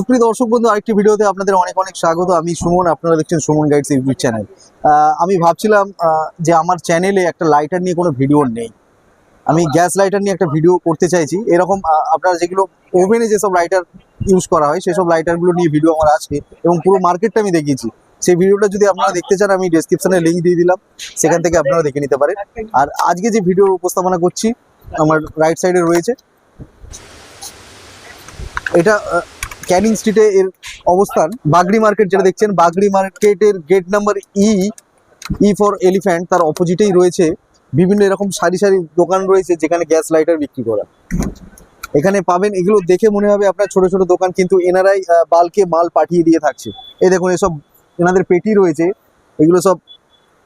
সুপ্রিয় দর্শক বন্ধু, আরেকটি ভিডিওতে আপনাদের অনেক অনেক স্বাগত। আমি সুমন, আপনারা দেখছেন সুমন গাইডস ইউটিউব চ্যানেল। আমি ভাবছিলাম যে আমার চ্যানেলে একটা লাইটার নিয়ে কোনো ভিডিও নেই। আমি গ্যাস লাইটার নিয়ে একটা ভিডিও করতে চাইছি। এরকম আপনারা যেগুলো ওভেনে যেসব লাইটার ইউজ করা হয়, সেসব লাইটারগুলো নিয়ে ভিডিও আমার আছে এবং পুরো মার্কেটটা আমি দেখিয়েছি। সেই ভিডিওটা যদি আপনারা দেখতে চান, আমি ডেসক্রিপশনে লিঙ্ক দিয়ে দিলাম। সেখান থেকে আপনারা দেখে নিতে পারেন। আর আজকে যে ভিডিও উপস্থাপনা করছি, আমার রাইট সাইডে রয়েছে। এটা ক্যানিং স্ট্রিটে এর অবস্থান। বাগড়ি মার্কেট যেটা দেখছেন, বাগড়ি মার্কেটের gate number E E for elephant তার অপোজিটেই রয়েছে। বিভিন্ন এরকম সারি সারি দোকান রয়েছে যেখানে গ্যাস লাইটার বিক্রি করা। এখানে পাবেন, এগুলো দেখে মনে হবে আপনার ছোট ছোট দোকান, কিন্তু এনারাই বালকে মাল পাঠিয়ে দিয়ে থাকছে। এই দেখুন, এসব এনাদের পেটি রয়েছে, এগুলো সব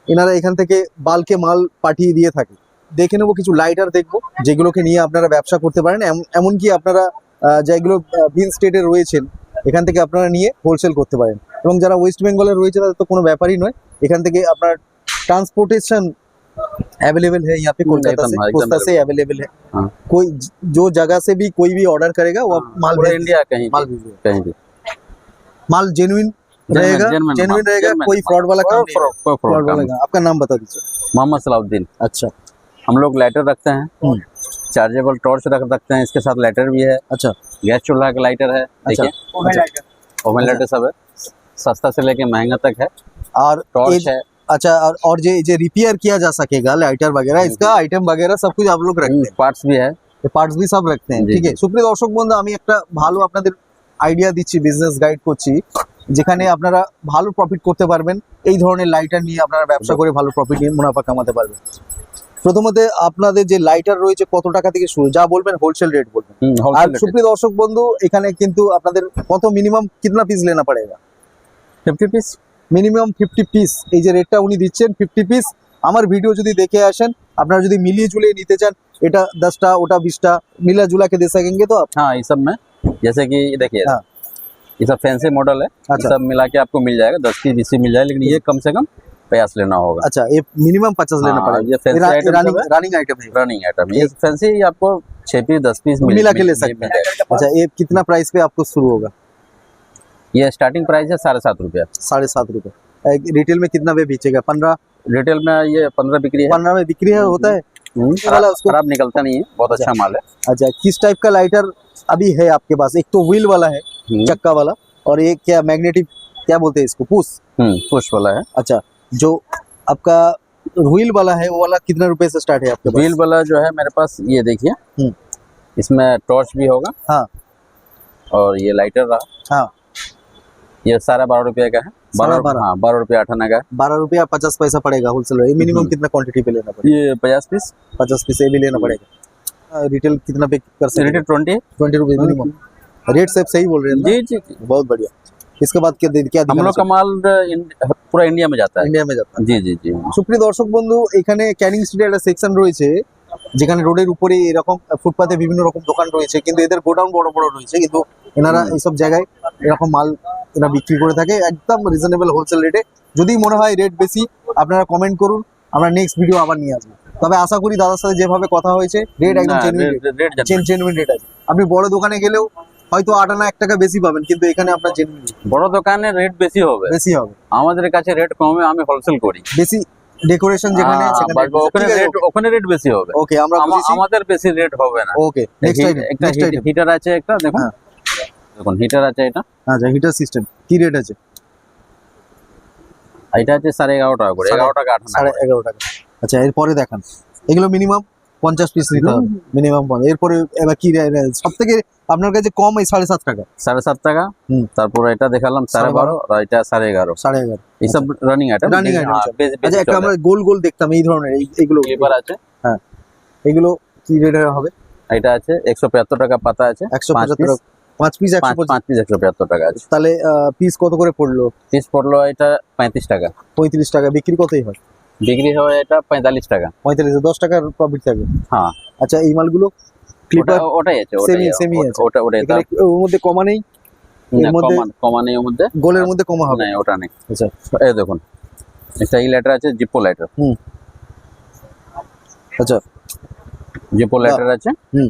এনারা এখান থেকে বালকে মাল পাঠিয়ে দিয়ে থাকে। দেখে নেব, কিছু লাইটার দেখব, যেগুলোকে নিয়ে আপনারা ব্যবসা করতে পারেন। এম- এমনকি আপনারা যেগুলো ভিন স্টেটে রয়েছেন এখান থেকে আপনারা নিয়ে হোলসেল করতে পারেন এবং যারা ওয়েস্ট বেঙ্গলে রয়েছে তাদের তো কোনো ব্যাপারই নয় এখান থেকে আপনার ट्रांसपोर्टेशन अवेलेबल है यहाँ पे कोलकाता एकदम, से एकदम कोलकाता से अवेलेबल है हाँ। कोई जो जगह से भी कोई भी ऑर्डर करेगा वो आप माल पूरा भेज इंडिया कहीं माल भी भेजिए कहीं भी माल जेन्युइन Genuine, रहेगा genuine जेन्युइन माल, रहेगा genuine कोई माल। फ्रॉड वाला काम कोई नहीं fraud- कोई fraud फ्रॉड काम वाला नहीं। काम आपका नाम बता दीजिए मोहम्मद सलाउद्दीन अच्छा हम लोग लाइटर रखते हैं हम्म। चार्जेबल टॉर्च रख सकते हैं इसके साथ लाइटर भी है अच्छा गैस चूल्हा का लाइटर है देखिए ओवन अच्छा। लाइटर सब है सस्ता से लेके महंगा तक है और टॉर्च ये- है अच्छा और और जो जो रिपेयर किया जा सकेगा लाइटर वगैरह इसका आइटम वगैरह सब कुछ आप लोग रखते हैं पार्ट्स भी है পার্টস বি সব রাখতে हैं জি, ঠিক আছে জি। সুপ্রিয় দর্শক বন্ধু আমি একটা ভালো আপনাদের আইডিয়া দিচ্ছি বিজনেস গাইড করছি যেখানে আপনারা ভালো প্রফিট করতে পারবেন এই ধরনের লাইটার নিয়ে আপনারা ব্যবসা করে ভালো প্রফিট নিয়ে মুনাফা কামাতে পারবেন প্রথমত আপনাদের যে লাইটার রয়েছে কত টাকা থেকে শুরু যা বলবেন হোলসেল রেট বলবেন हम्म, আর होलसेल সুপ্রিয় দর্শক বন্ধু এখানে কিন্তু আপনাদের কত মিনিমাম কিতনা পিস লেনা পড়েগা fifty piece minimum fifty piece এই যে রেটটা উনি দিচ্ছেন ফিফটি পিস আমার ভিডিও যদি দেখে আসেন আপনারা যদি মিলিয়ে ঝুলিয়ে নিতে চান এটা দশটা ওটা বিশটা মিলা ঝুলা के दे सकेंगे तो आप हाँ ये सब में जैसे कि ये देखिए हाँ। ये सब फैंसी मॉडल है ये अच्छा सब मिला के आपको मिल जाएगा दस की बीस की मिल जाएगा लेकिन ये कम से कम प्रयास लेना होगा। अच्छा ये मिनिमम पचास लेना हाँ, पड़ेगा। ये फैंसी आइटम रनिंग सब रनिंग आइटम है रनिंग आइटम ये फैंसी आपको छह पीस दस पीस मिला के ले सकते हैं। अच्छा ये कितना प्राइस पे आपको शुरू होगा? ये स्टार्टिंग प्राइस है साढ़े सात रुपया। साढ़े सात रुपए रिटेल में कितना पे बेचेगा? पंद्रह? रिटेल में ये पंद्रह बिक्री है। पंद्रह में बिक्री है होता है? हम्म, खराब निकलता नहीं है बहुत अच्छा माल है। अच्छा किस टाइप का लाइटर अभी है आपके पास? एक तो व्हील वाला है हम्म, चक्का वाला और एक क्या मैग्नेटिक क्या बोलते हैं इसको? पुश? हम्म, पुश वाला है। अच्छा जो आपका व्हील वाला है वो वाला कितना रुपए से स्टार्ट है आपके पास? व्हील वाला जो है मेरे पास ये देखिए। हम्म। इसमें टॉर्च भी होगा। हाँ। और ये लाइटर रहा। हाँ। ये सारा बारह रुपये का है। बारह बारह? हाँ बारह रुपये आठाना का बारह रुपया पचास पैसा पड़ेगा होलसेल ये मिनिमम। कितना क्वांटिटी पे लेना पड़ेगा? ये पचास पीस पचास पीस ये भी लेना पड़ेगा। रिटेल कितना पे कर सकते rated twenty twenty rupees minimum rate से सही बोल रहे हैं जी जी। बहुत बढ़िया। इसके बाद क्या क्या हम दिखाना लोग का माल इन- पूरा इंडिया में जाता चाहिए? है ইন্ডিয়া মে যাতা जी जी जी সুপ্রিয় দর্শক বন্ধু এখানে ক্যানিং স্ট্রিটে একটা সেকশন রয়েছে যেখানে রোডের উপরে এরকম ফুটপাতে বিভিন্ন রকম দোকান রয়েছে কিন্তু এদের গোডাউন বড় বড় রয়েছে কিন্তু এনারা হুম। এইসব জায়গায় এরকম মাল এরা বিক্রি করে থাকে একদম রিজনেবল হোলসেল রেটে যদি মনে হয় রেট বেশি আপনারা কমেন্ট করুন আমরা নেক্সট ভিডিও আবার নিয়ে আসবো তবে আশা করি দাদার সাথে যেভাবে কথা হয়েছে রেট একদম না, জেনুইন রেট- রেট জানতে- জেনুইন রেট আছে আপনি বড় দোকানে গেলেও হয়তো আট আনা এক টাকা বেশি পাবেন কিন্তু এখানে আপনার জেনুইন বড় দোকানে রেট বেশি হবে। বেশি হবে। আমাদের কাছে রেট কমে আমি হোলসেল করি। বেশি ডেকোরেশন যেখানে হ্যাঁ, ওখানে রেট ওখানে রেট বেশি হবে। ওকে আমরা আমাদের বেশি রেট হবে না। ওকে নেক্সট আইটেম একটা হিটার আছে একটা দেখুন। হ্যাঁ। দেখুন হিটার আছে এটা। আচ্ছা হিটার সিস্টেম কি রেট আছে? এটা আছে সাড়ে এগারো টাকা করে এগারো টাকা সাড়ে এগারো টাকা। আচ্ছা এরপরে দেখান। এগুলো মিনিমাম পঞ্চাশ পিস নিতে হবে মিনিমাম এরপরে এবার কি সব থেকে আপনার কাছে কম এই সাড়ে সাত টাকা? সাড়ে সাত টাকা? হুম। তারপর এটা দেখালাম সাড়ে বারো। আর এটা সাড়ে এগারো। সাড়ে এগারো। এইসব রানিং আইটেম Running item চলে। আচ্ছা। একটা আমরা গোল গোল দেখতাম এই ধরনের এইগুলো। এবার আছে? হ্যাঁ। এগুলো কি রেটের হবে? এটা আছে একশো পঁয়াত্তর টাকা পাতা আছে একশো পঁচাত্তর পাঁচ পিস পাঁচ পাঁচ পিস একশো পঁয়াত্তর টাকা আছে। তাহলে পিস কত করে পড়ল? পিস পড়ল এটা পঁয়ত্রিশ টাকা। পঁয়ত্রিশ টাকা বিক্রি কতই হয়? বিক্রি হয় এটা পঁয়তাল্লিশ টাকা। পঁয়তাল্লিশ দশ টাকার প্রফিট থাকে। হ্যাঁ। আচ্ছা এই মালগুলো ক্লিপার ওটাই আছে Semi- semi আছে। ওটা ওটাই ওর মধ্যে কমা নেই? কমা কমা নেই ওর মধ্যে। গোলের মধ্যে কমা হবে। ওটা নেই। আচ্ছা। এই দেখুন একটা এই লাইটার আছে জিপো লাইটার আচ্ছা। জিপো লাইটার আছে। হুম।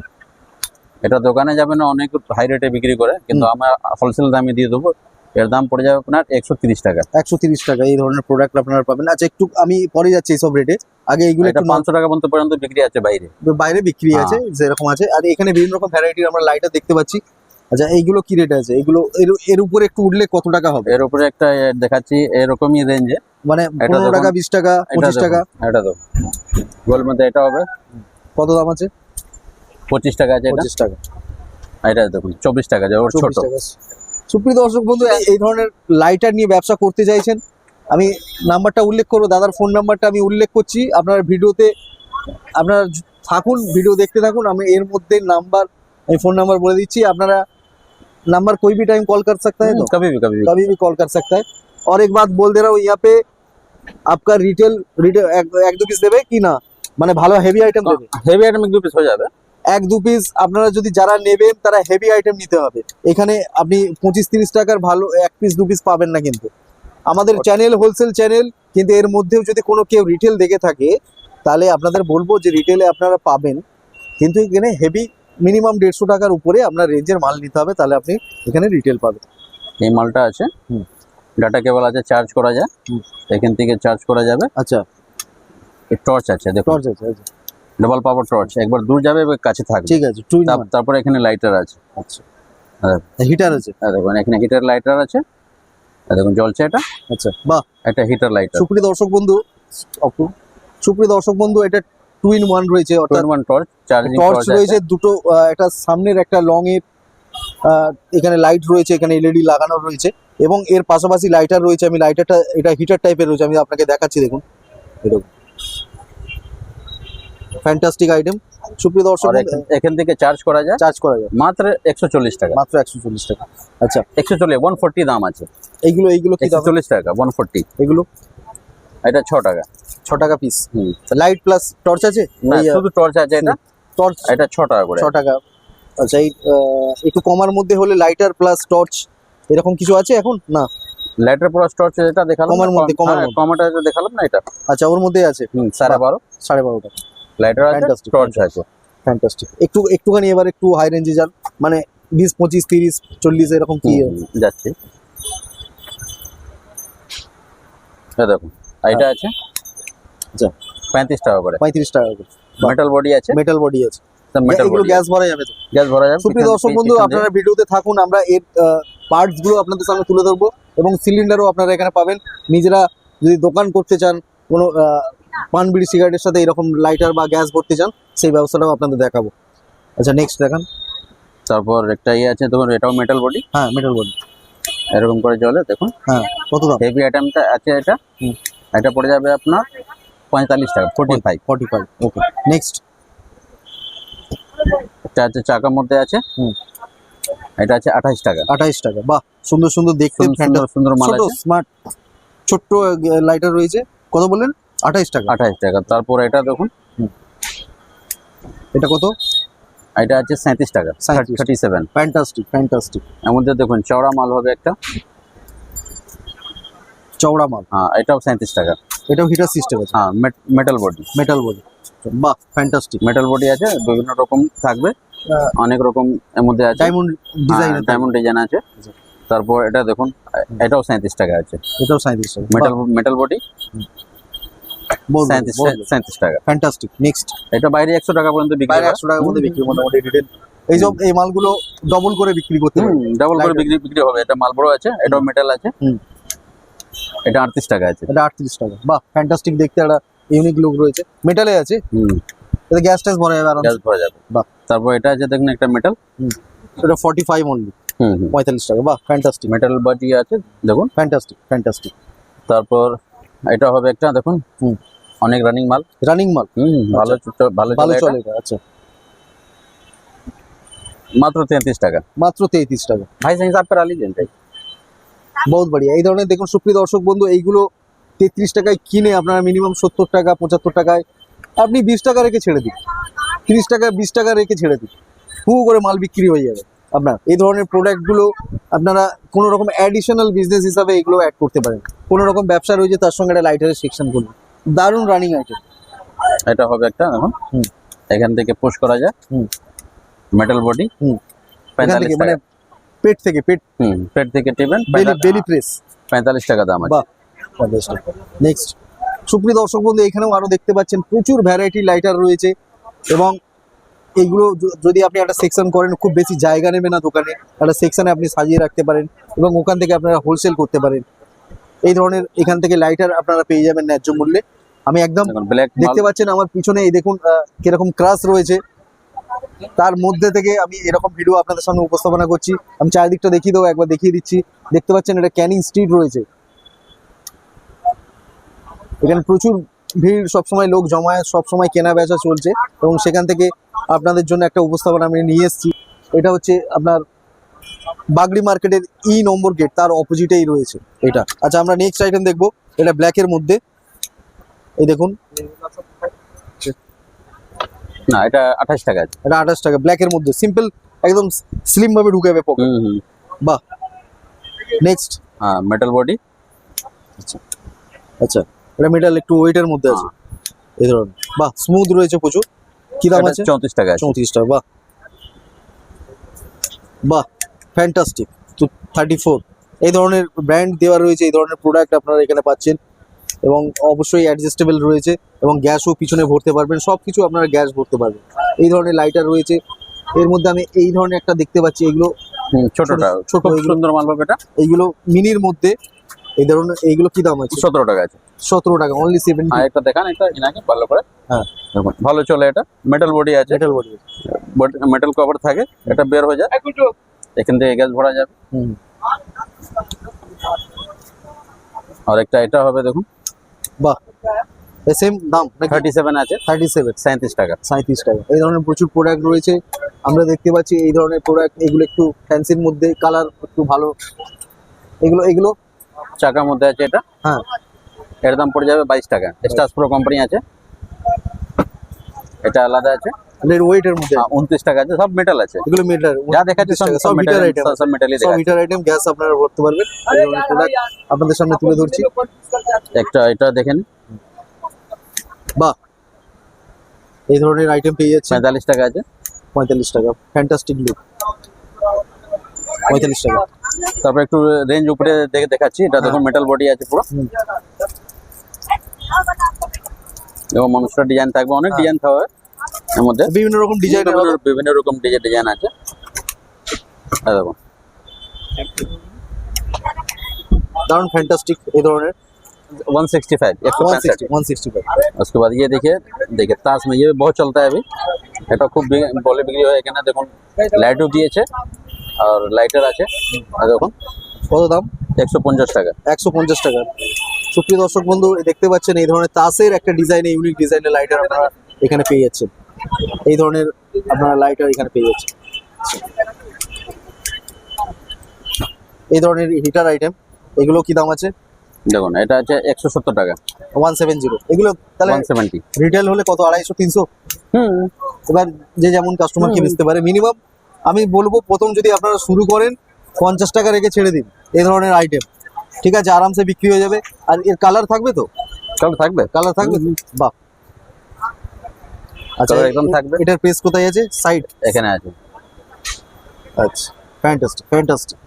এটা দোকানে যাবে না অনেক হাই রেটে বিক্রি করে কিন্তু আমরা হোলসেল দামে দিয়ে দেবো। এর দাম পড়ে যাবে আপনার একশো তিরিশ টাকা। একশো তিরিশ টাকা এই ধরনের প্রোডাক্ট আপনারা পাবেন। আচ্ছা একটু আমি পরে যাচ্ছি এইসব রেটে আগে এইগুলো একটু পাঁচশো টাকা পর্যন্ত পর্যন্ত বিক্রি আছে বাইরে। বাইরে বিক্রি হ্যাঁ। আছে যেরকম আছে। আর এখানে বিভিন্ন রকম ভ্যারাইটির আমরা লাইটার দেখতে পাচ্ছি। আচ্ছা এইগুলো কি রেট আছে? এগুলো এর উপরে একটু উঠলে কত টাকা হবে? এর উপরে একটা দেখাচ্ছি এরকমই রেঞ্জে মানে পনেরো টাকা বিশ টাকা পঁচিশ টাকা। এটা তো গোল মধ্যে এটা হবে। কত দাম আছে? পঁচিশ টাকা আছে পঁচিশ টাকা। এটা দেখুন চব্বিশ টাকা আছে ওর ছোট। সুপ্রিয় দর্শক বন্ধু হ্যাঁ। এই ধরনের লাইটার নিয়ে ব্যবসা করতে চাইছেন আমি নাম্বারটা উল্লেখ করব দাদার ফোন নাম্বারটা আমি উল্লেখ করছি আপনার ভিডিওতে আপনারা থাকুন ভিডিও দেখতে থাকুন আমি এর মধ্যে নাম্বার আমি ফোন নাম্বার বলে দিচ্ছি আপনারা নাম্বার কই ভি টাইম কল কর সকতা হ্যাঁ কবি ভি কবি কবি ভি কল কর সকতা হ্যাঁ। আর এক বাত বল দে बोल दे रहा পে আপকা রিটেল রিটেল এক দু পিস দেবে কি না? মানে ভালো হেভি আইটেম দেবে। হেভি আইটেম এক দু পিস হয়ে যাবে। এক দু পিস আপনারা যদি যারা নেবেন তারা হেভি আইটেম নিতে হবে। এখানে আপনি পঁচিশ তিরিশ টাকার ভালো এক পিস দু পিস পাবেন না কিন্তু। আমাদের চ্যানেল হোলসেল চ্যানেল কিন্তু এর মধ্যেও যদি কোনো কেউ রিটেল দেখে থাকে তাহলে আপনাদের বলব যে রিটেলে আপনারা পাবেন। কিন্তু এখানে হেভি মিনিমাম দেড়শো টাকার উপরে আপনার রেঞ্জের মাল নিতে হবে তাহলে আপনি এখানে রিটেল পাবেন। এই মালটা আছে। ডাটা কেবল আছে চার্জ করা যায়। এখান থেকে চার্জ করা যাবে। আচ্ছা। টর্চ আছে টর্চ আছে আচ্ছা। ডাবল পাওয়ার টর্চ একবার দূর যাবে কাছে থাকবে। ঠিক আছে টু তারপরে এখানে লাইটার আছে। আচ্ছা। হিটার আছে? আর দেখুন এখানে হিটার লাইটার আছে। আর দেখুন জ্বলছে এটা। আচ্ছা বাহ। একটা হিটার লাইটার সুপ্রিয় দর্শক বন্ধু সুপ্রিয় দর্শক বন্ধু এটা টু ইন ওয়ান রয়েছে অর্থাৎ ওয়ান টর্চ চার্জিং টর্চ রয়েছে দুটো একটা সামনের একটা লং এর আহ, এখানে লাইট রয়েছে এখানে এলইডি লাগানো রয়েছে এবং এর পাশাপাশি লাইটার রয়েছে আমি লাইটারটা এটা হিটার টাইপের রয়েছে আমি আপনাকে দেখাচ্ছি দেখুন। এরকম ফ্যান্টাস্টিক আইটেম সুপ্রিয় দর্শক এখান- থেকে চার্জ করা যায়? চার্জ করা যায়। মাত্র একশো চল্লিশ টাকা। মাত্র একশো চল্লিশ টাকা। আচ্ছা। একশো চল্লিশ ওয়ান ফোরটি দাম আছে। এইগুলো এইগুলো একশো চল্লিশ টাকা ওয়ান ফোরটি এগুলো? এটা ছ টাকা। ছ টাকা পিস। লাইট প্লাস টর্চ আছে? না শুধু টর্চ আছে এটা। টর্চ এটা ছ টাকা করে। ছ টাকা। আচ্ছা এই একটু কমার মধ্যে হলে লাইটার প্লাস টর্চ এরকম কিছু আছে এখন? না। লাইটার প্লাস টর্চ এটা দেখালাম কমার মধ্যে, কমার হ্যাঁ। কমাটা দেখালাম না এটা। আচ্ছা ওর মধ্যে আছে। হুম, সাড়ে বারো। সাড়ে বারো টাকা লাইটার আছে টর্চ আছে। ফ্যান্টাস্টিক একটু একটুখানি এবার একটু হাই রেঞ্জে যান। মানে বিশ পঁচিশ তিরিশ চল্লিশ এরকম কি? যাচ্ছে। দেখুন এটা আছে। আচ্ছা। পঁয়ত্রিশ টাকা করে। পঁয়ত্রিশ টাকা করে। মেটাল বডি আছে। মেটাল বডি আছে। গ্যাস ভরা যাবে তো। গ্যাস ভরা যাবে। সুপ্রিয় পিছন- দর্শক বন্ধু আপনারা ভিডিওতে থাকুন। আমরা এর পার্টসগুলো আপনাদের সামনে তুলে ধরবো এবং সিলিন্ডারও আপনারা এখানে পাবেন। নিজেরা যদি দোকান করতে চান কোনো পান বিড়ি সিগারেটের সাথে এরকম লাইটার বা গ্যাস ভরতে চান সেই ব্যবস্থাটাও আপনাদের দেখাবো। আচ্ছা নেক্সট দেখান। তারপর একটা ইয়ে আছে দেখুন এটাও মেটাল বডি হ্যাঁ মেটাল বডি এরকম করে চলে দেখুন। হ্যাঁ কত দাম? হেভি আইটেমটা আছে এটা। এটা পড়ে যাবে আপনার পঁয়তাল্লিশ টাকা forty five forty five okay next এটা আছে চাকার মধ্যে আছে। হুম। এটা আছে আঠাইশ টাকা। আঠাইশ টাকা বাহ সুন্দর সুন্দর দেখতে সুন্দর সুন্দর। সুন্দর মাল আছে। স্মার্ট ছোট্ট লাইটার রয়েছে। কত বললেন? আঠাইশ টাকা। আঠাইশ টাকা। তারপর এটা দেখুন। এটা কত? এটা আছে সাঁত্রিশ টাকা 37 থার্টি সেভেন। ফ্যান্টাস্টিক ফ্যান্টাস্টিক এর মধ্যে দেখুন চওড়া মাল হবে একটা। চওড়া মাল। হ্যাঁ এটাও সাঁত্রিশ টাকা। এটাও হিটার সিস্টেম আছে। হ্যাঁ মেটাল বডি মেটাল বডি বাহ ফ্যান্টাস্টিক মেটাল বডি আছে বিভিন্ন রকম থাকবে। অনেক রকম এর মধ্যে আছে। ডায়মন্ড ডিজাইন ডায়মন্ড ডিজাইন আছে। তারপর এটা দেখুন এটাও সাঁত্রিশ টাকা আছে। এটাও সাঁত্রিশ টাকা। মেটাল মেটাল বডি সাঁত্রিশ সাঁত্রিশ টাকা। ফ্যান্টাস্টিক নেক্সট এটা বাইরে একশো টাকা পর্যন্ত বিক্রি বাইরে একশো টাকার বিক্রি মোটামুটি রিটেল এই সব এই মালগুলো ডবল করে বিক্রি করতে ডাবল করে বিক্রি বিক্রি হবে। এটা মালবড়ো আছে এটাও মেটাল আছে। এটা আটত্রিশ টাকা আছে। এটা আটত্রিশ টাকা। বাহ ফ্যান্টাস্টিক দেখতে একটা ইউনিক লুক রয়েছে। মেটালে আছে? হুম। এটা গ্যাস ট্যাস ভরা যাবে গ্যাস ভরা যাবে। বাহ। তারপর এটা আছে দেখুন একটা মেটাল এটা forty five only hmm hmm. পঁয়তাল্লিশ টাকা। বাহ ফ্যান্টাস্টিক মেটাল বাটি আছে দেখুন। ফ্যান্টাস্টিক ফ্যান্টাস্টিক তারপর এটা হবে একটা দেখুন অনেক রানিং মাল। রানিং মাল? হুম আচ্ছা। ভালো ভালো ভালো চলে আচ্ছা। মাত্র তেত্রিশ টাকা। মাত্র তেত্রিশ টাকা। ভাই সাইজ আপনার আলি জেন তাই বহুত বড়িয়া। এই ধরনের দেখুন সুপ্রিয় দর্শক বন্ধু এইগুলো তেত্রিশ টাকায় কিনে আপনারা মিনিমাম সত্তর টাকা পঁচাত্তর টাকায় আপনি বিশ টাকা রেখে ছেড়ে দিন। তিরিশ টাকা বিশ টাকা রেখে ছেড়ে দিন। হু করে মাল বিক্রি হয়ে যাবে। আপনার এই ধরনের প্রোডাক্টগুলো আপনারা কোনো রকম অ্যাডিশনাল বিজনেস হিসাবে এগুলো অ্যাড করতে পারেন। কোনো রকম ব্যবসা রয়েছে তার সঙ্গে একটা লাইটারের সেকশন করুন দারুণ রানিং আইটেম এটা হবে একটা হুম। এখান থেকে পোস্ট করা যায়। হুম। Metal body. এখান মানে পেট থেকে পেট হুম পেট থেকে টিবেন। বেলি প্রেস পঁয়তাল্লিশ টাকা দাম আছে। নেক্সট সুপ্রিয় দর্শক বন্ধু এখানেও আরও দেখতে পাচ্ছেন প্রচুর ভ্যারাইটি লাইটার রয়েছে এবং এইগুলো যদি আপনি একটা সেকশন করেন খুব বেশি জায়গা নেবে না দোকানে। একটা সেকশনে আপনি সাজিয়ে রাখতে পারেন এবং ওখান থেকে আপনারা হোলসেল করতে পারেন। এই ধরনের এখান থেকে লাইটার আপনারা পেয়ে যাবেন ন্যায্য মূল্যে। আমি একদম দেখতে পাচ্ছেন আমার পিছনে এই দেখুন কীরকম ক্রাশ রয়েছে। তার মধ্যে থেকে আমি এরকম ভিডিও আপনাদের সামনে উপস্থাপনা করছি। আমি চারিদিকটা দেখিয়ে দেবো একবার দেখিয়ে দিচ্ছি। দেখতে পাচ্ছেন এটা ক্যানিং স্ট্রিট রয়েছে। এখানে প্রচুর ভিড় সবসময় লোক জমায় সবসময় কেনা বেচা চলছে এবং সেখান থেকে আপনাদের জন্য একটা উপস্থাপনা আমি নিয়ে এসেছি। এটা হচ্ছে আপনার বাগড়ি মার্কেটের ই নম্বর গেট তার অপোজিটেই রয়েছে এটা। আচ্ছা আমরা নেক্সট আইটেম দেখব। এটা ব্ল্যাকের মধ্যে। এই দেখুন। না এটা আঠাশ টাকা আছে। এটা আঠাশ টাকা ব্ল্যাকের মধ্যে। সিম্পল একদম স্লিম ভাবে ঢুকে যাবে পকেট হুম হুম। বাহ। নেক্সট হ্যাঁ মেটাল বডি আচ্ছা। আচ্ছা এটা মেটাল একটু ওয়েটের মধ্যে আছে। এই ধরুন বাহ স্মুথ রয়েছে প্রচুর। কি দাম আছে? চৌত্রিশ টাকা আছে। চৌত্রিশ টাকা বাহ। বাহ ফ্যান্টাস্টিক তো থার্টি ফোর এই ধরনের ব্র্যান্ড দেওয়া রয়েছে এই ধরনের প্রোডাক্ট আপনারা এখানে পাচ্ছেন। এবং অবশ্যই অ্যাডজাস্টেবল রয়েছে এবং গ্যাসও পিছনে ভরতে পারবেন। সব কিছু আপনারা গ্যাস ভরতে পারবেন। এই ধরনের লাইটার রয়েছে। এর মধ্যে আমি এই ধরনের একটা দেখতে পাচ্ছি এগুলো ছোটটা। ছোট- সুন্দর মাল এটা। এইগুলো মিনির মধ্যে। এই ধরনের এইগুলো কি দাম আছে? সতেরো টাকা আছে। সতেরো টাকা অনলি সেভেন্টি আর একটা দেখান এটা ইনাকে ভালো করে। হ্যাঁ। দেখুন, ভালো চলে এটা মেটাল বডি আছে। মেটাল বডি মেটাল কভার থাকে এটা বের হয়ে যায়। এখান থেকে গ্যাস ভরা যাবে। হুম। আর একটা এটা হবে দেখুন। বাহ সেম দাম থার্টি সেভেন আছে। থার্টি সেভেন সাঁত্রিশ টাকা। সাঁত্রিশ টাকা। এই ধরনের প্রচুর প্রোডাক্ট রয়েছে। আমরা দেখতে পাচ্ছি এই ধরনের প্রোডাক্ট এগুলো একটু ফ্যান্সির মধ্যে কালার একটু ভালো। এগুলো এগুলো? চাকার মধ্যে আছে এটা। হ্যাঁ। এর দাম পড়ে যাবে বাইশ টাকা। স্টাস প্রো কোম্পানি আছে। এটা আলাদা আছে। এর ওয়েটের মধ্যে আছে। উনত্রিশ টাকা আছে। সব মেটাল আছে। এগুলো যা দেখাচ্ছে সব সব মেটাল হিটার আইটেম সব মেটালই সব দেখাচ্ছে আইটেম গ্যাস আপনারা ভরতে পারবেন। প্রোডাক্ট আপনাদের সামনে তুলে ধরছি। একটা এটা দেখেন। বাহ। এই ধরনের আইটেম পেয়ে যাচ্ছে পঁয়তাল্লিশ টাকা আছে। পঁয়তাল্লিশ টাকা। ফ্যান্টাস্টিক লুক টাকা। তারপর একটু রেঞ্জ উপরে দেখে দেখাচ্ছি। এটা দেখুন মেটাল বডি আছে পুরো। এবং মানুষটা ডিজাইন থাকবে অনেক হ্যাঁ। ডিজাইন থাকবে এর মধ্যে বিভিন্ন রকম ডিজাইন বিভিন্ন বিভিন্ন রকম ডিজাইন ডিজাইন আছে এই দেখুন দারুণ ফ্যান্টাস্টিক এই ধরনের वन सिक्सटी फाइव एक सौ ওয়ান पैंसठ সিক্সটি ওয়ান সিক্সটি ফাইভ उसके बाद ये देखिए देखिए ताश में ये भी बहुत चलता है अभी এটা খুব বি- বলে বিক্রি হয় এখানে দেখুন লাইটও দিয়েছে আর লাইটার আছে আর দেখুন কত দাম একশো পঞ্চাশ টাকা একশো পঞ্চাশ টাকা সুপ্রিয় দর্শক বন্ধু দেখতে পাচ্ছেন এই ধরনের তাসের একটা ডিজাইনে ইউনিক ডিজাইনের লাইটার আপনারা এখানে পেয়ে যাচ্ছেন। এই ধরনের আপনারা লাইটার এখানে পেয়ে যাচ্ছেন। এই ধরনের হিটার আইটেম এগুলো কি দাম আছে? দেখুন এটা আছে একশো সত্তর টাকা। ওয়ান সেভেন জিরো এগুলো তাহলে সেভেন্টি রিটেল হলে কত আড়াইশো তিনশো? হুম। এবার যে যেমন কাস্টমারকে হুম। বেচতে পারে মিনিমাম আমি বলব প্রথম যদি আপনারা শুরু করেন পঞ্চাশ টাকা রেখে ছেড়ে দিন এই ধরনের আইটেম ঠিক আছে আরামসে বিক্রি হয়ে যাবে। আর এর কালার থাকবে তো? কালার থাকবে? কালার থাকবে? বাহ। আচ্ছা একদম থাকবে। এটার প্রেস কোথায় আছে? সাইড এখানে আছে। আচ্ছা fantastic fantastic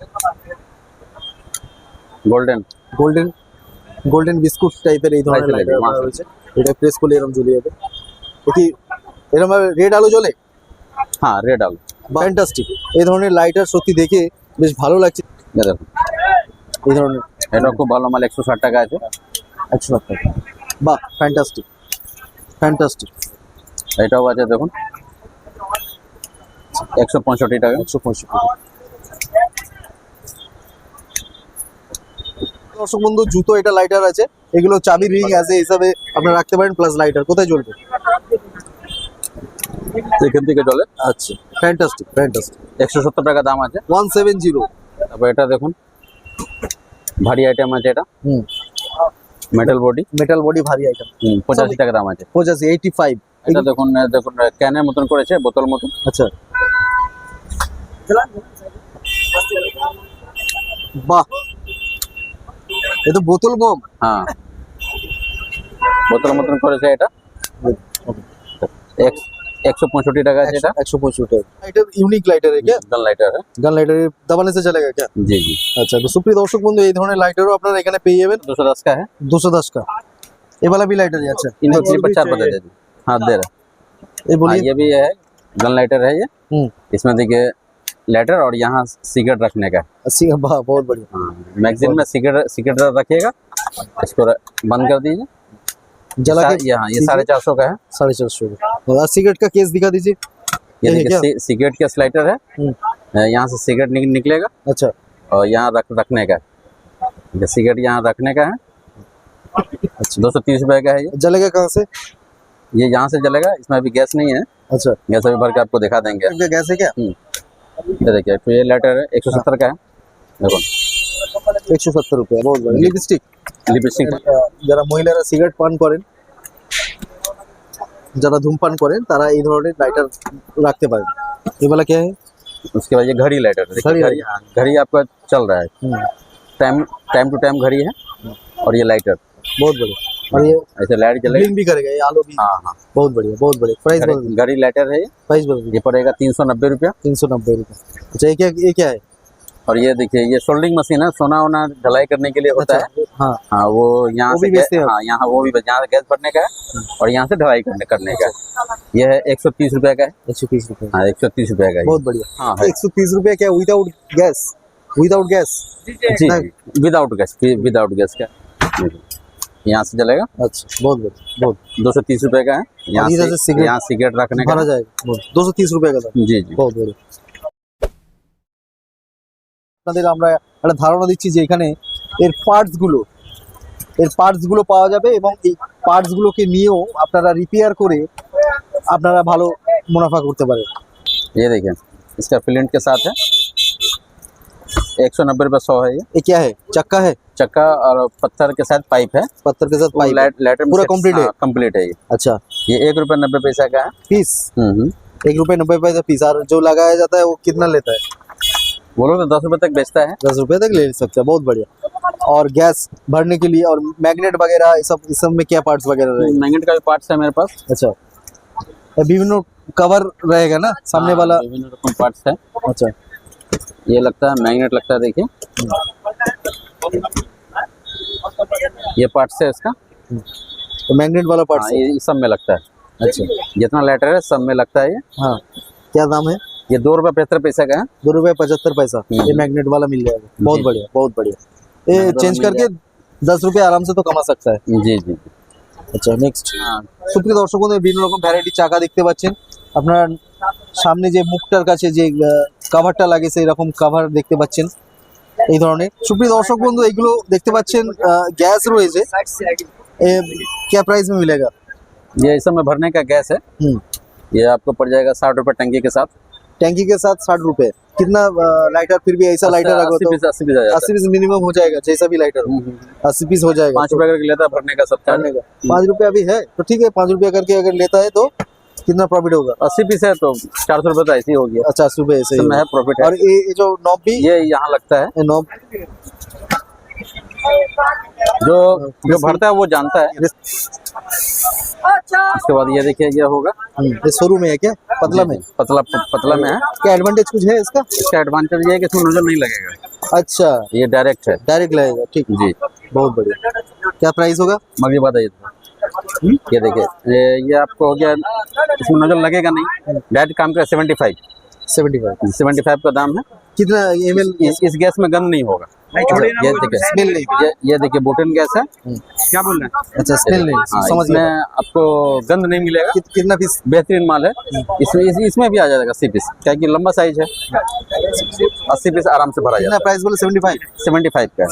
golden golden golden biscuit টাইপের এই ধরনের লাইট. রয়েছে। এটা প্রেস করলে এরকম জ্বলে যাবে। কি এরকম রেড আলো জ্বলে? হ্যাঁ রেড আলু। ফ্যান্টাস্টিক এই ধরনের লাইটার সত্যি দেখে বেশ ভালো লাগছে। এই ধরনের এটা খুব ভালো মাল একশো ষাট টাকা আছে। একশো ষাট টাকা। বাহ ফ্যান্টাস্টিক ফ্যান্টাস্টিক এটাও আছে দেখুন। একশো পঁয়ষট্টি টাকা। একশো পঁয়ষট্টি দর্শক বন্ধু জুতো এটা লাইটার আছে। এগুলো চাবি রিং আছে হিসাবে আপনারা রাখতে পারেন প্লাস লাইটার কোথায় জ্বলবে? এখান থেকে চলে আচ্ছা ফ্যান্টাস্টিক ফ্যান্টাস্টিক একশো সত্তর টাকা দাম আছে। ওয়ান সেভেন জিরো তারপর এটা দেখুন। ভারী আইটেম আছে এটা? হুম। মেটাল বডি মেটাল বডি ভারী আইটেম পঁচাশি টাকা দাম আছে। পঁচাশি এইটি ফাইভ এটা দেখুন দেখুন ক্যানের মতন করেছে বোতল মতন। আচ্ছা। বাহ! এ তো বোতল বম হ্যাঁ। বোতল মতন করেছে এটা। एक सौ पैंसठ टका है जेटा একশো পঁয়ষট্টি লাইটার ইউনিক লাইটার है क्या गन लाइटर है গান লাইটার दबाने से चलेगा क्या जी जी আচ্ছা তো সুপ্রিয় দর্শক বন্ধু এই ধরনের লাইটারও আপনারা এখানে পেয়ে যাবেন दो सौ दस का है দুশো দশ কা ये वाला भी लाइटर है अच्छा इनको क्लिप चार बता दे दी हाँ दे रहा ये हाँ, बोलिए ये भी है गन लाइटर है ये हम्म इसमें देखिए लाइटर और यहाँ सिगरेट रखने का अस्सी का वाह बहुत बढ़िया हाँ मैगजीन में सिगरेट सिगरेट रखिएगा इसको र- बंद कर दीजिए जला के ये हाँ ये साढ़े चार सौ का है। साढ़े चार सौ और सिगरेट का केस दिखा दीजिए। ये देखिए सिगरेट का स्लाइटर है। हम्म, यहाँ से सिगरेट निक, निकलेगा। अच्छा। और यहाँ रख रखने का है। सिगरेट यहाँ रखने का है। अच्छा। दो सौ तीस रुपए का है ये। जलेगा कहाँ से? ये यहाँ से जलेगा इसमें अभी गैस नहीं है। अच्छा। गैस अभी भर के आपको दिखा देंगे। गैस है क्या? ये देखिए तो ये लेटर है एक सौ सत्तर का है। देखो। একশো সত্তর রুপিয়া বহুত বড় লিপস্টিক लिपस्टिक যারা মহিলারা সিগারেট পান করেন যারা ধূমপান করেন তারা এই ধরনের লাইটার রাখতে পারেন এগুলা কে হ্যাঁ उसके बाद ये घड़ी लाइटर देखिए घड़ी घड़ी हाँ, घड़ी आपका चल रहा है हम्म, टाइम टाइम टू टाइम घड़ी है और ये लाइटर बहुत बढ़िया और ये ऐसे लाइट जलेगा ब्लिंक भी करेगा ये आलो भी हाँ हाँ बहुत बढ़िया बहुत बढ़िया प्राइस बता घड़ी घड़ी लाइटर है ये प्राइस बता दीजिए ये पड़ेगा तीन सौ नब्बे रुपया तीन सौ नब्बे रुपये अच्छा ये क्या ये क्या है और ये देखिए ये सोल्डरिंग मशीन है सोना वोना ढलाई करने के लिए होता अच्छा, है। हाँ, हाँ वो यहाँ से बेचते हाँ? यहाँ वो भी यहाँ गैस भरने का है हाँ। और यहाँ से ढलाई करने करने का है। ये है एक सौ तीस रूपए का है। एक सौ तीस रूपए। हाँ एक सौ तीस रुपए का बहुत बढ़िया। हाँ एक सौ तीस रूपए का without gas without gas without gas without gas का यहाँ से चलेगा? अच्छा बहुत बढ़िया बहुत दो सौ तीस रूपए का है। यहाँ से सिगरेट रखने का दो सौ तीस रूपए का जी जी। बहुत बढ़िया। আপনাদের আমরা একটা ধারণা দিচ্ছি যে এখানে এর পার্টস গুলো এর পার্টস গুলো পাওয়া যাবে এবং এই পার্টস গুলোকে নিয়েও আপনারা রিপেয়ার করে আপনারা ভালো মুনাফা করতে পারেন ये देखिए इसका फिलेंट के साथ है एक सौ नब्बे रुपये सौ है ये ये क्या है चक्का है चक्का और पत्थर के साथ पाइप है पत्थर के साथ पाइप है। लाइट लाइटर पूरा complete है? कंप्लीट है ये अच्छा ये एक रुपये नब्बे पैसा का है पीस हम्म हम्म। एक रुपए नब्बे पैसा पीस और जो लगाया जाता है वो कितना लेता है वो लोग तो दस रुपए तक बेचता है। दस रुपए तक ले सकते हैं बहुत बढ़िया। और गैस भरने के लिए और मैग्नेट वगैरह ये सब इस सब में क्या पार्ट्स वगैरह मैग्नेट का भी पार्ट्स है मेरे पास। अच्छा। विभिन्न कवर रहेगा ना सामने हाँ, वाला? विभिन्न पार्ट्स है। अच्छा। ये लगता है मैग्नेट लगता है देखिए। ये पार्ट्स है इसका। तो मैग्नेट वाला पार्ट हाँ, ये सब में लगता है। अच्छा। जितना लेटर है सब में लगता है ये। हाँ। क्या दाम है? ये दो रुपये पचहत्तर पैसे का है दो रुपए पचहत्तर पैसा हम्म। ये मैग्नेट वाला मिल जाएगा बहुत जी। बढ़िया बहुत बढ़िया ये मैग्नेट चेंज वाला मिल करके दस रुपए आराम से तो कमा सकता है जी जी जी আচ্ছা নেক্সট हाँ সুপ্রিয় দর্শক বন্ধু বিভিন্ন রকম ভ্যারাইটি চাকা দেখতে পাচ্ছেন আপনার সামনে যে মুখটার কাছে যে কাভারটা লাগে সেই রকম কাভার দেখতে পাচ্ছেন এই ধরনের সুপ্রিয় দর্শক বন্ধু এগুলো দেখতে পাচ্ছেন গ্যাস রয়েছে এ, क्या प्राइस में मिलेगा ये इस समय भरने का गैस है हम्म ये आपको पड़ जाएगा साठ रुपये टंकी के साथ टैंकी के साथ साठ रुपए। कितना लाइटर फिर भी ऐसा लाइटर अस्सी तो पीस अस्सी पीस मिनिमम हो। जाएगा जैसा भी लाइटर अस्सी पीस हो जाएगा पाँच रुपये करके लेता है भरने का सबका करने का। पाँच रुपया भी है तो ठीक है पाँच रुपया करके अगर लेता है तो कितना प्रॉफिट होगा? अस्सी पीस है तो चार सौ रुपये तो ऐसे ही हो गया। अच्छा अस्सी रुपये ऐसे ही है। प्रॉफिट और ये जो नॉब भी? ये यहाँ लगता है। नॉब जो जो भरता है वो जानता है। उसके बाद ये देखिए ये होगा। हम्म, ये शोरूम में है क्या? पतला में? पतला पतला में है। क्या एडवांटेज कुछ है इसका? इसका एडवांटेज ये है कि इसमें नज़र नहीं लगेगा। अच्छा। ये डायरेक्ट है। डायरेक्ट लगेगा ठीक जी। बहुत बढ़िया। क्या प्राइस होगा? मगरी बात है? ये। ये देखिए ये ये आपको हो गया इसमें नज़र लगेगा नहीं। डायरेक्ट काम का seventy five seventy five seventy five का दाम है। कितना एमएल इस, इस गैस में गंद नहीं होगा। ये देखिए स्मेल नहीं ये ये देखिए बोटन गैस है। क्या बोल रहे हैं? अच्छा स्मेल नहीं हाँ, समझ गया। आपको गंद नहीं मिलेगा। कित- कितना पीस? बेहतरीन माल है। इसमें इस, इसमें भी आ जाएगा अस्सी पीस क्या कि लंबा साइज़ है। अस्सी पीस आराम से भरा कितना जाता प्राइस बोले? सेवेंटी फाइव सेवेंटी फाइव का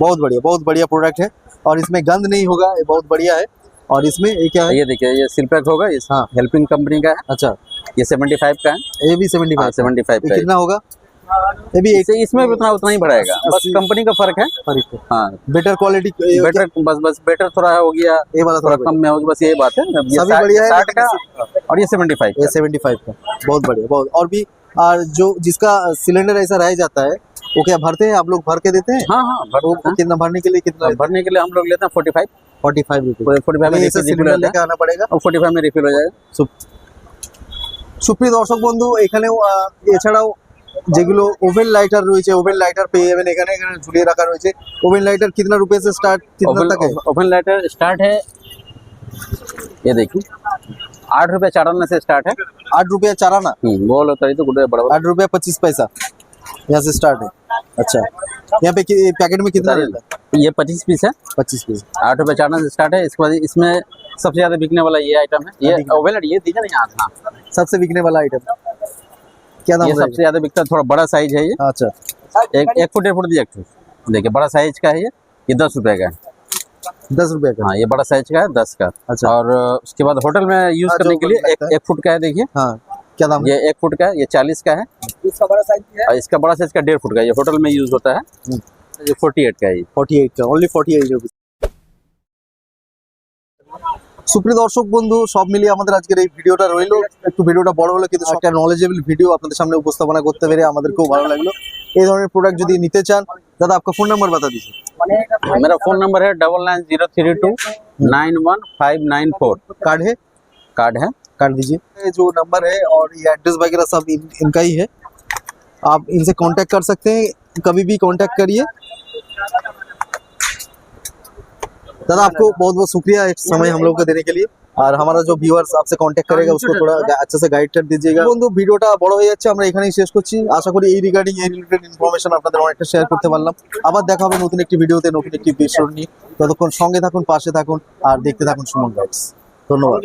बहुत बढ़िया बहुत बढ़िया प्रोडक्ट है। और इसमें गंद नहीं होगा ये बहुत बढ़िया है। और इसमें ये क्या है? ये देखिए ये सिलपैक होगा इस हाँ। हेल्पिंग कंपनी का है। अच्छा। ये सेवेंटी फाइव का है? ये भी सेवेंटी हाँ फाइव सेवेंटी फाइव कितना होगा? ये भी एक इसमें भी उतना उतना ही बढ़ाएगा। बस कंपनी का फ़र्क है। फ़र्क है। हाँ। बेटर क्वालिटी बेटर बस बस बेटर थोड़ा हो गया। ये वाला थोड़ा कम में होगी बस यही बात है। सभी बढ़िया है, का और ये सेवेंटी फाइव ये सेवेंटी फाइव का। बहुत बढ़िया बहुत। और भी और जो जिसका सिलेंडर ऐसा रह जाता है वो क्या भरते हैं? आप लोग भर के देते हैं? हाँ हाँ भर- वो हाँ, कितना भरने के लिए कितना भरने के लिए हम लोग लेते हैं forty five. Forty five forty five में रिफिल हो आना पड़ेगा। और फोर्टी फाइव में रिफिल हो जाएगा। সুপ্রিয় দর্শক বন্ধু এখানেও আহ, এছাড়াও যেগুলো ওভেন লাইটার রয়েছে ওভেন লাইটার পেয়ে যাবেন এখানে এখানে ঝুলিয়ে রাখা রয়েছে ওভেন लाइटर कितना रुपए से स्टार्ट कितना ओपन तक है ओपन लाइटर स्टार्ट है ये देखिए आठ रुपये चाराना से स्टार्ट है आठ रुपया चाराना हम्म, गोल होता है तो गुड बड़ा बड़ा आठ रुपया पच्चीस पैसा यहाँ से स्टार्ट है अच्छा यहाँ पे कि- पैकेट में कितना रहता है ये पच्चीस पीस है पच्चीस पीस आठ रुपये चाराना से स्टार्ट है इसके बाद इसमें सबसे ज़्यादा बिकने वाला ये आइटम है। ये ओवेलट oh, ये दीजिए ना यहाँ सबसे बिकने वाला आइटम क्या नाम ये सबसे ज़्यादा बिकता है थोड़ा बड़ा साइज़ है ये। अच्छा। एक एक फुट डेढ़ फुट। दिए देखिए बड़ा साइज़ का है ये ये दस रुपए का है। दस रुपए का। हाँ ये बड़ा साइज़ का है दस का। अच्छा। और उसके बाद होटल में यूज़ हाँ, करने के लिए एक, एक फुट का है देखिए। हाँ क्या दाम ये एक फुट का है ये चालीस का है। इसका बड़ा साइज़ है। इसका बड़ा साइज़ का डेढ़ फुट का ये होटल में यूज़ होता है। हम्म। ये फोर्टी एट का है फोर्टी एट का ओनली फोर्टी एट সুপ্রিয় দর্শক বন্ধু সব মিলিয়ে আমাদের আজকের এই ভিডিওটা রইলো একটু ভিডিওটা বড় হলো কিন্তু একটা নলেজেবল ভিডিও আপনাদের সামনে উপস্থাপনা করতে পেরে আমাদেরকেও ভালো লাগলো এই ধরনের প্রোডাক্ট যদি নিতে চান দাদা आपका फोन नंबर बता दीजिए मेरा फोन नंबर है double nine zero three two nine one five nine four card है कार्ड है कार्ड दीजिए ये जो नंबर है और ये एड्रेस वगैरह सब इन, इनका ही है आप इनसे कांटेक्ट कर सकते हैं कभी भी कांटेक्ट करिए दादा आपको बहुत बहुत शुक्रिया इस समय हम लोग को देने के लिए আর हमारा जो ভিউয়ার্স आपसे कांटेक्ट करेगा उसको थोड़ा अच्छे से गाइड कर दीजिएगा বন্ধু ভিডিওটা বড় হয়ে যাচ্ছে আমরা এখানেই শেষ করছি আশা করি এই রিগার্ডিং এই রিলেটেড ইনফরমেশন আপনাদের অনেকটা শেয়ার করতে পারলাম আবার দেখা হবে নতুন একটি ভিডিওতে নতুন একটি বিষয় নিয়ে ততক্ষণ সঙ্গে থাকুন পাশে থাকুন আর দেখতে থাকুন সুমন গাইডস ধন্যবাদ